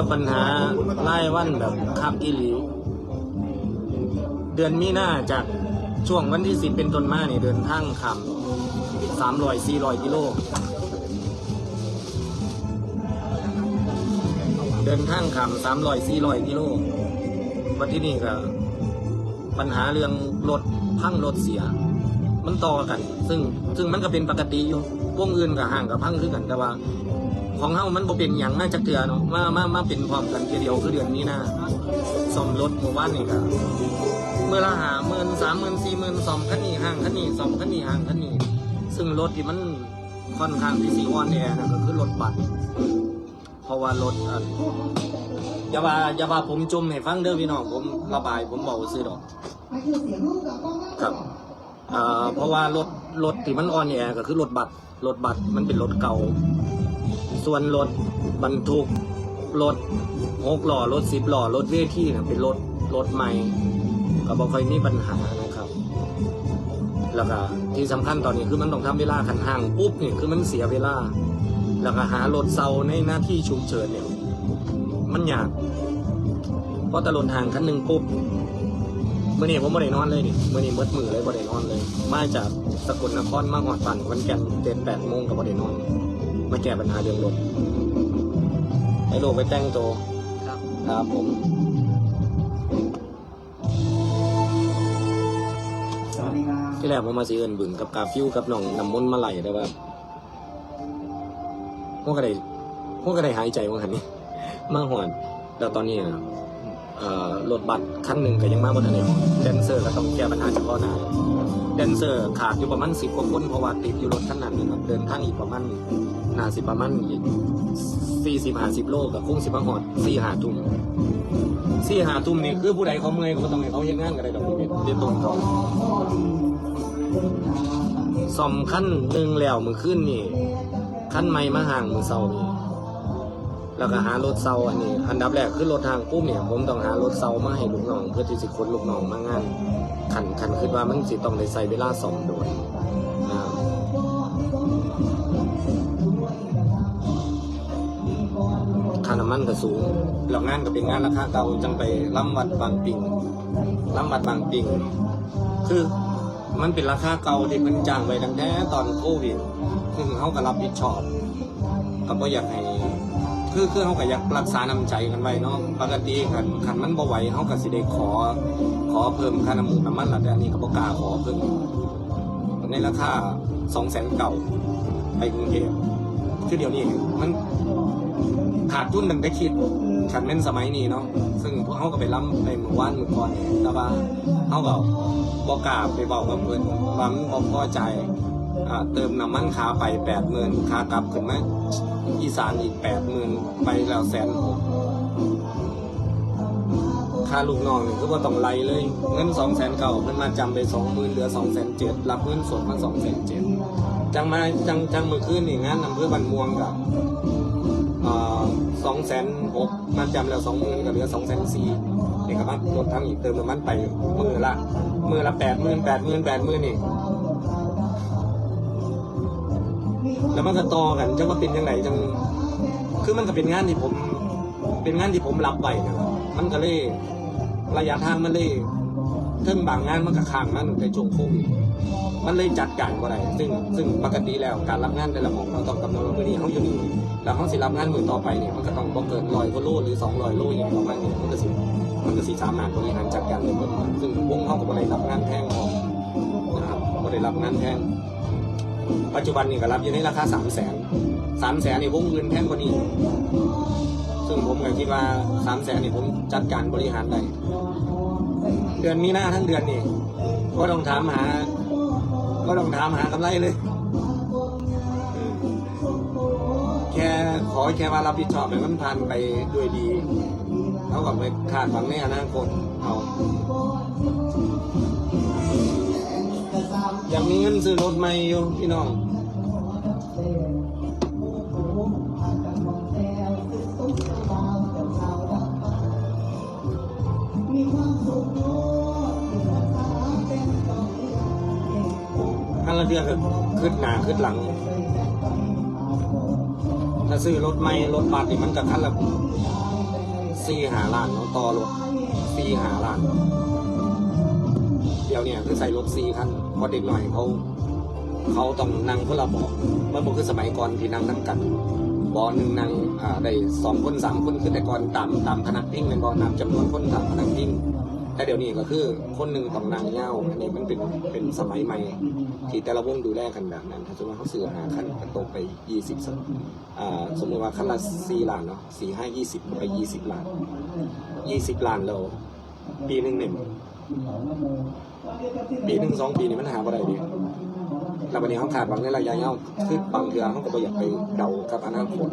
กับปัญหารายวันแบบคักอีหลีเดือนมีนาจากช่วงวันที่สิบเป็นต้นมาเนี่ยเดินทางคำสามร้อยสี่ร้อยกิโล เดินทางคำสามร้อยสี่ร้อยกิโลวันที่นี่ก็ปัญหาเรื่องรถพังรถเสีย มันต่อกัน ซึ่งซึ่งมันก็เป็นปกติอยู่วงอื่นกับห่างกับพังคือกันแต่ว่า ของเฮามันบ่เป็นอย่างน่าจะเกลือเนาะมามามาเป็นพร้อมกันเดียวคือเดือนนี้นะซ่อมรถเมื่อวานนี่ก็เมื่อละหาหมื่นสามหมื่นสี่หมื่นซ่อมคันนี้ห่างคันนี้ซ่อมคันนี้ห่างคันนี้ซึ่งรถที่มันค่อนข้างที่สีอ่อนแอนะก็คือรถบัสเพราะว่ารถอันอย่าว่าอย่าว่าผมจมให้ฟังเด้อพี่น้องผมระบายผมบอกซื้อดอกครับเอ่อเพราะว่ารถรถที่มันอ่อนแอก็คือรถบัสรถบัสมันเป็นรถเก่า ส่วนรถบรรทุกรถหกหล้อรถสิบหล้อรถเวทีเนี่ยเป็นรถรถใหม่ก็บ่ค่อยมีปัญหานะครับ แล้วก็ที่สำคัญตอนนี้คือมันต้องทำเวลาขันห่างปุ๊บเนี่ยคือมันเสียเวลา แล้วก็หารถเซาในหน้าที่ฉุกเฉินเนี่ยมันยากเพราะตะลนทางคันหนึ่งปุ๊บเมื่อนี้ผมไม่ได้นอนเลยดิมื่อนี้มืดมือเลยไม่ได้นอนเลย มาจากสกลนครมาหอดปั่นวันแก่นเจ็ดแปดโมงก็ไม่ได้นอน มาแก้ปัญหาเรื่องรถให้ลูกไปแต่งตัวครับ ครับผม สวัสดีครับที่แรกผมมาสีเอินบึงกับกาฟิวกับน้องน้ำมนต์มาไหลแต่ว่าพวกก็ได้พวกก็ได้หายใจว่าหันนี้มาหอดแล้วตอนนี้นะเอ่อรถบัสคันหนึ่งก็ยังมาบนถนนแดนเซอร์ก็ต้องแก้ปัญหาเฉพาะหน้า แดนเซอร์ขาดอยู่ประมาณสิบกว่าคนเพราะว่าติดอยู่รถคันนั้นนะครับเดินทางอีกประมาณน่าสิประมาณอีกสี่สิบห้าสิบโลกับคงสิบหอดสี่หาทุ่มสี่หาทุ่มนี่คือผู้ใดเขาเมื่อยก็ต้องให้เขาเฮ็ดงานกันได้ดอกเบี้ยเดี๋ยวต้นเขาซ่อมขั้นหนึ่งแล้วมือขึ้นนี่ขั้นใหม่มาห่างมือเศร้านี่ แล้วก็หารถเซาอันนี้ อันดับแรกคือรถทางปุ๊บเนี่ยผมต้องหารถเซามาให้ลูกน้อง เพื่อที่สิคนลูกน้องมางานขันขันคิดว่ามันสิต้องได้ใส่เวลาสองโดนค่าน้ำมันก็สูงแล้วงานก็เป็นงานราคาเก่าจังไปล้ำวัดบางปิงล้ำวัดบางปิงคือมันเป็นราคาเก่าที่เพิ่นจ้างไว้ตั้งแต่ตอนโควิดซึ่งเขาก็รับผิดชอบก็บ่อยากให้ คือคือเขาก็อยากรักษาน้ำใจกันไว้เนาะปกติคันคันมันบ่ไหวเขาก็สิได้ขอ ขอเพิ่มค่าน้ำมันน้ำมันละแต่อันนี้ก็บ่กล้าขอเพิ่มในราคาสองแสนเก่าไปกรุงเทพคือเดี๋ยวนี้มันขาดทุนตั้งแต่คิดคันเป็นสมัยนี้เนาะซึ่งพวกเขาก็ไปล้ำในหมู่บ้านหมู่ก่อนเนี่ยแต่ว่าเขาก็บ่กล้าไปบอกกับเพิ่นว่ามันบ่พอใจ เติมน้ำมันขาไปแปดหมื่นขากลับขึ้นมอีสานอีกแปดหมื่นไปแล้วแสนหกค่าลูกน้องนี่คือว่าต้องไล่เลย เงินสองแสนเก่าเพิ่นมาจำไปสองหมื่นเหลือสองแสนเจ็ดรับเงินสดมาสองแสนเจ็ดจังมาจังจังมือคืนนี่งานอำเภอบันม่วงกับสองแสนหกมาจำแล้วสองหมื่นก็เหลือสองแสนสี่นี่ก็มารถทั้งอีกเติมน้ำมันไปมือละมือละแปดหมื่นแปดหมื่นแปดหมื่นนี่ แล้วมันก็ต่อกันจังว่าเป็นยังไงจังคือมันก็เป็นงานที่ผม เป็นงานที่ผมรับไว้นะครับมันก็เลยระยะทางมันเลยเทิงบางงานมันก็ค้างมันในช่วงโควิดมันเลยจัดการบ่ได้ซึ่งซึ่งปกติแล้วการรับงานแต่ละหมองเราต้องกำหนดว่ามื้อนี้เขาอยู่นี่แล้วเขาสิรับงานมือต่อไปเนี่ยมันก็ต้องบ่เกินร้อยกว่าโลหรือสองร้อยโลอย่างประมาณนี้มันก็สิมันก็สิสามารถบริหารจัดการได้หมดซึ่งวงเขาก็บ่ได้รับงานแพงออกนะครับบ่ได้รับงานแพง ปัจจุบันนี่ก็รับอยู่ในราคาสามแสนสามแสนนี่วงเงินแพงกว่านี้ ซึ่งผมก็คิดว่าสามแสนนี่ผมจัดการบริหารได้เดือนมีหน้าทั้งเดือนนี่ก็ต้องถามหา ก็ต้องถามหากำไรเลย แค่ขอแค่ว่ารับผิดชอบให้มันผ่านไปด้วยดีเท่ากับไปคาดหวังในอนาคตเอา อยากมีเงินซื้อรถใหม่อยู่พี่น้องขันละเดือนก็ขึ้นหนาขึ้นหลัง ถ้าซื้อรถใหม่รถบัสนี่มันก็ขั้นละสี่หาล้านเนาะต่อรถสี่หาล้าน ยวเนี่ยคือใส่รถสี่คันเพอเด็กหน่อยเขาเขาต้องนั่งคนละเบาะมันบ่คือสมัยก่อนที่นั่งนั่งกันบาะหนึ่งนั่งอ่าได้สองคนสามคนคือแต่ก่อนตามตามคณะพิ้งเป็นบอนำจำนวนคนตามคณะพิ้งแต่เดี๋ยวนี้ก็คือคนหนึ่งต้องนั่งเง่าอันนี้มันเป็นเป็นสมัยใหม่ ที่แต่ละวงดูแลกันแบบนั้นถ้าสมมติว่าเขาซื้อหาคันก็ตกไปยี่สิบสักอ่าสมมติว่าคันละสี่ล้านเนาะสี่ห้ายี่สิบไปยี่สิบล้านยี่สิบล้านเราปีหนึ่งเนี่ย ปีหนึ่งสองปีนี่มันหาอะไรดีแล้ววันนี้เขาขาดหวังในระยะยาวคือบางเทือเขาก็บ่อยากไปเดากับอนาคต